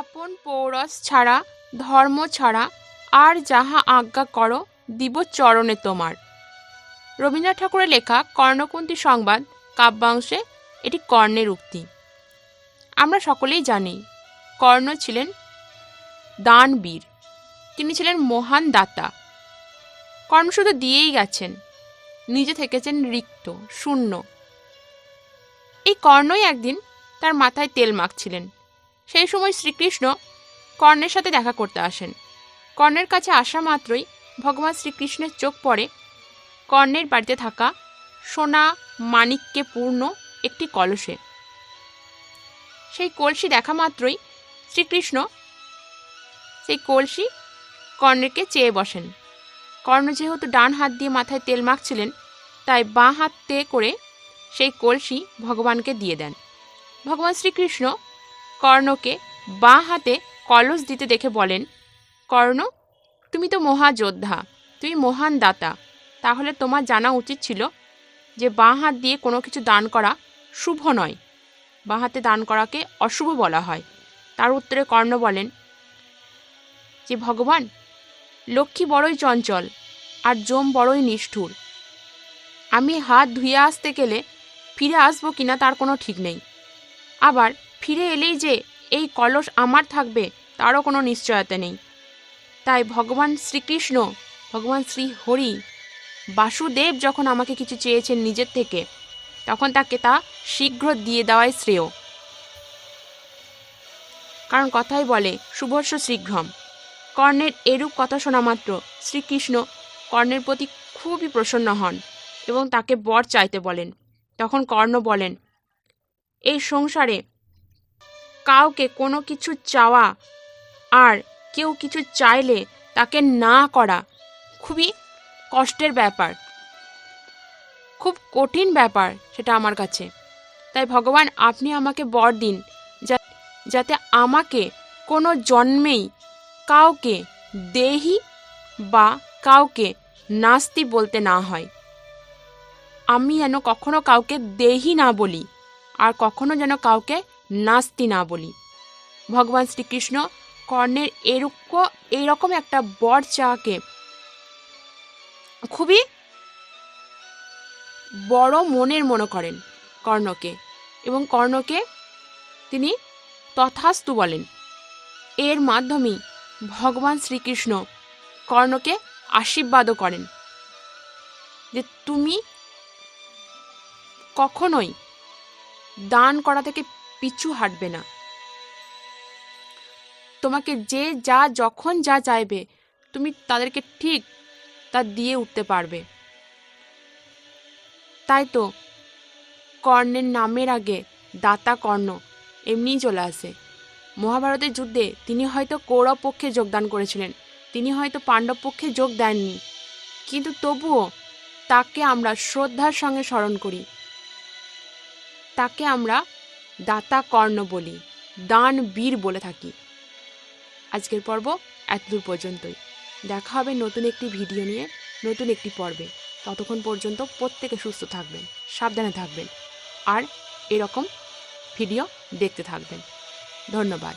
আপন পৌরস ছাড়া, ধর্ম ছাড়া, আর যাহা আজ্ঞা করো, দিব চরণে তোমার। রবীন্দ্রনাথ ঠাকুরের লেখা কর্ণকুন্তী সংবাদ, কাব্যাংশে এটি কর্ণের উক্তি। আমরা সকলেই জানি, কর্ণ ছিলেন দানবীর। তিনি ছিলেন মহান দাতা। কর্ণ শুধু দিয়েই গেছেন, নিজে থেকেছেন রিক্ত, শূন্য। এই কর্ণই একদিন তার মাথায় তেল মাখছিলেন। সেই সময় শ্রীকৃষ্ণ কর্ণের সাথে দেখা করতে আসেন। কর্ণের কাছে আসা মাত্রই ভগবান শ্রীকৃষ্ণের চোখ পড়ে। কর্ণের বাড়িতে থাকা সোনা মানিককে পূর্ণ একটি কলসে। সেই কলসি দেখা মাত্রই শ্রীকৃষ্ণ সেই কলসি কর্ণেরকে চেয়ে বসেন। কর্ণ যেহেতু ডান হাত দিয়ে মাথায় তেল মাখছিলেন, তাই বাঁ হাতে করে সেই কলসি ভগবানকে দিয়ে দেন। ভগবান শ্রীকৃষ্ণ কর্ণকে বাঁ হাতে কলস দিতে দেখে বলেন, কর্ণ, তুমি তো মহাযোদ্ধা, তুমি মহান দাতা। তাহলে তোমার জানা উচিত ছিল যে বাঁ হাত দিয়ে কোনো কিছু দান করা শুভ নয়। বাঁ হাতে দান করাকে অশুভ বলা হয়। তার উত্তরে কর্ণ বলেন, যে ভগবান, লক্ষ্মী বড়ই চঞ্চল আর জম বড়ই নিষ্ঠুর। আমি হাত ধুয়ে আসতে গেলে ফিরে আসব কিনা তার কোনো ঠিক নেই। আবার ফিরে এলেই যে এই কলস আমার থাকবে, তারও কোনো নিশ্চয়তা নেই। তাই ভগবান শ্রীকৃষ্ণ, ভগবান শ্রী হরি, বাসুদেব যখন আমাকে কিছু চেয়েছেন নিজের থেকে, তখন তাকে তা শীঘ্র দিয়ে দেওয়াই শ্রেয়। কারণ কথাই বলে শুভস্য শীঘ্রম। কর্ণের এরূপ কথা শোনা মাত্র শ্রীকৃষ্ণ কর্ণের প্রতি খুবই প্রসন্ন হন এবং তাকে বর চাইতে বলেন। তখন কর্ণ বলেন, এই সংসারে কাউকে কোনো কিছু চাওয়া আর কেউ কিছু চাইলে তাকে না করা খুবই কষ্টের ব্যাপার। খুব কঠিন ব্যাপার সেটা আমার কাছে। তাই ভগবান, আপনি আমাকে বর দিন যাতে আমাকে কোনো জন্মেই কাউকে দেহি বা কাউকে নাস্তি বলতে না হয়। আমি যেন কখনো কাউকে দেহি না বলি আর কখনো যেন কাউকে নাস্তি না বলি। ভগবান শ্রীকৃষ্ণ কর্ণের এরূপ এইরকম একটা বর চাকে খুবই বড় মনের মনে করেন কর্ণকে এবং কর্ণকে তিনি তথাস্তু বলেন। এর মাধ্যমেই ভগবান শ্রীকৃষ্ণ কর্ণকে আশীর্বাদও করেন যে তুমি কখনোই দান করা থেকে পিছু হাঁটবে না। তোমাকে যে, যা, যখন যা চাইবে, তুমি তাদেরকে ঠিক তা দিয়ে উঠতে পারবে। তাই তো, কর্ণের নামের আগে দাতা কর্ণ এমনিই চলে আসে। মহাভারতের যুদ্ধে তিনি হয়তো কৌরব পক্ষে যোগদান করেছিলেন, তিনি হয়তো পাণ্ডব পক্ষে যোগ দেননি। কিন্তু তবুও তাকে আমরা শ্রদ্ধার সঙ্গে স্মরণ করি। তাকে আমরা দাতা কর্ণ বলি, দান বীর বলে থাকি। আজকের পর্ব এতদূর পর্যন্তই। দেখা হবে নতুন একটি ভিডিও নিয়ে, নতুন একটি পর্বে। ততক্ষণ পর্যন্ত প্রত্যেকে সুস্থ থাকবেন, সাবধানে থাকবেন, আর এরকম ভিডিও দেখতে থাকবেন। ধন্যবাদ।